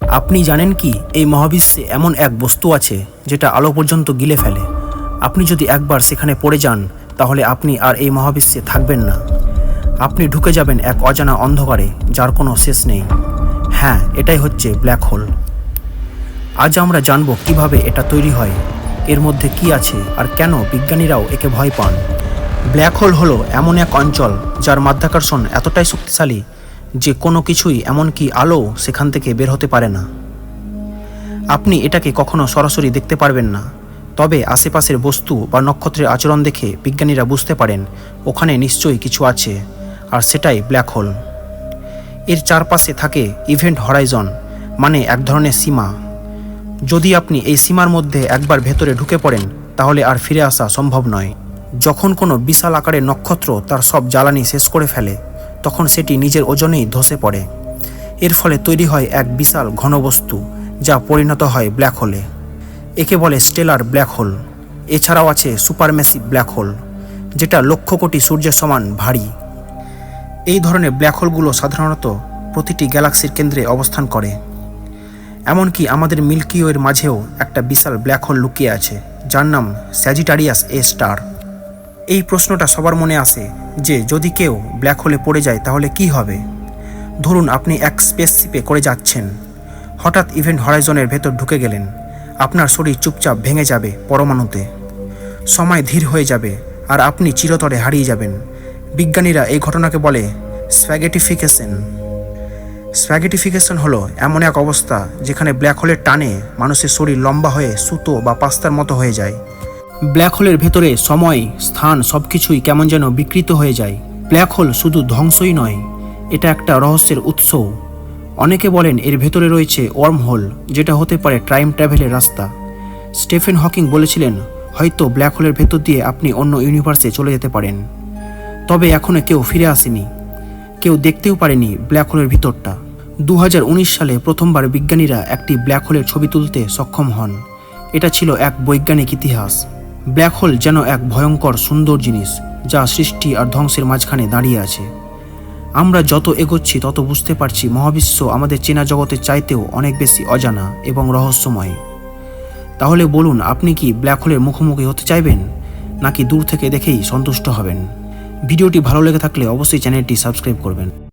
আপনি জানেন কি, এই মহাবিশ্বে এমন এক বস্তু আছে যেটা আলো পর্যন্ত গিলে ফেলে। আপনি যদি একবার সেখানে পড়ে যান, তাহলে আপনি আর এই মহাবিশ্বে থাকবেন না। আপনি ঢুকে যাবেন এক অজানা অন্ধকারে, যার কোনো শেষ নেই। হ্যাঁ এটাই হচ্ছে ব্ল্যাক হোল। আজ আমরা জানব কীভাবে এটা তৈরি হয়, এর মধ্যে কি আছে, আর কেন বিজ্ঞানীরাও একে ভয় পান। ব্ল্যাক হোল হলো এমন এক অঞ্চল, যার মাধ্যাকর্ষণ এতটাই শক্তিশালী যে কোনো কিছুই এমনকি আলো সেখান থেকে বের হতে পারে না। আপনি এটাকে কখনো সরাসরি দেখতে পারবেন না, তবে আশেপাশের বস্তু বা নক্ষত্রের আচরণ দেখে বিজ্ঞানীরা বুঝতে পারেন, ওখানে নিশ্চয়ই কিছু আছে, আর সেটাই ব্ল্যাক হোল। এর চারপাশে থাকে ইভেন্ট হরাইজন মানে এক ধরনের সীমা। যদি আপনি এই সীমার মধ্যে একবার ভেতরে ঢুকে পড়েন, তাহলে আর ফিরে আসা সম্ভব নয়। যখন কোনো বিশাল আকারের নক্ষত্র তার সব জ্বালানি শেষ করে ফেলে তখন সেটি নিজের ওজনেই ধসে পড়ে। এর ফলে তৈরি হয় এক বিশাল ঘনবস্তু, যা পরিণত হয় ব্ল্যাক হোলে। একে বলে স্টেলার ব্ল্যাক হোল। এছাড়াও আছে সুপারম্যাসিভ ব্ল্যাক হোল, যেটা লক্ষ কোটি সূর্যের সমান ভারী। এই ধরনের ব্ল্যাক হোলগুলো সাধারণত প্রতিটি গ্যালাক্সির কেন্দ্রে অবস্থান করে। এমনকি আমাদের মিল্কি ওয়ের মাঝেও একটা বিশাল ব্ল্যাক হোল লুকিয়ে আছে, যার নাম স্যাজিটারিয়াস এ স্টার। এই প্রশ্নটা সবার মনে আসে যে যদি কেউ ব্ল্যাক হোলে পড়ে যায় তাহলে কি হবে? ধরুন আপনি এক স্পেসশিপে করে যাচ্ছেন। হঠাৎ ইভেন্ট হরাইজনের ভেতর ঢুকে গেলেন। আপনার শরীর চুপচাপ ভেঙে যাবে পরমাণুতে। সময় ধীর হয়ে যাবে আর আপনি চিরতরে হারিয়ে যাবেন। বিজ্ঞানীরা এই ঘটনাকে বলে স্প্যাগেটিফিকেশন স্প্যাগেটিফিকেশন হলো এমন এক অবস্থা যেখানে ব্ল্যাক হোলের টানে মানুষের শরীর লম্বা হয়ে সুতো বা পাস্তার মতো হয়ে যায়। ব্ল্যাক হোলের ভেতরে সময়, স্থান সব কিছুই কেমন যেন বিকৃত হয়ে যায়। ব্ল্যাক হোল শুধু ধ্বংসই নয়, এটা একটা রহস্যের উৎস। অনেকে বলেন এর ভেতরে রয়েছে ওয়ার্ম হোল যেটা হতে পারে টাইম ট্রাভেলের রাস্তা। স্টেফেন হকিং বলেছিলেন, হয়তো ব্ল্যাক হোলের ভেতর দিয়ে আপনি অন্য ইউনিভার্সে চলে যেতে পারেন। তবে এখনও কেউ ফিরে আসেনি। কেউ দেখতেও পারেনি ব্ল্যাক হোলের ভিতরটা। দু হাজার উনিশ সালে প্রথমবার বিজ্ঞানীরা একটি ব্ল্যাক হোলের ছবি তুলতে সক্ষম হন। এটা ছিল এক বৈজ্ঞানিক ইতিহাস। ব্ল্যাক হোল যেন এক ভয়ঙ্কর সুন্দর জিনিস, যা সৃষ্টি আর ধ্বংসের মাঝখানে দাঁড়িয়ে আছে। আমরা যত এগোচ্ছি, তত বুঝতে পারছি মহাবিশ্ব আমাদের চেনা জগতের চাইতেও অনেক বেশি অজানা এবং রহস্যময়। তাহলে বলুন, আপনি কি ব্ল্যাক হোলের মুখোমুখি হতে চাইবেন, নাকি দূর থেকে দেখেই সন্তুষ্ট হবেন? ভিডিওটি ভালো লেগে থাকলে অবশ্যই চ্যানেলটি সাবস্ক্রাইব করবেন।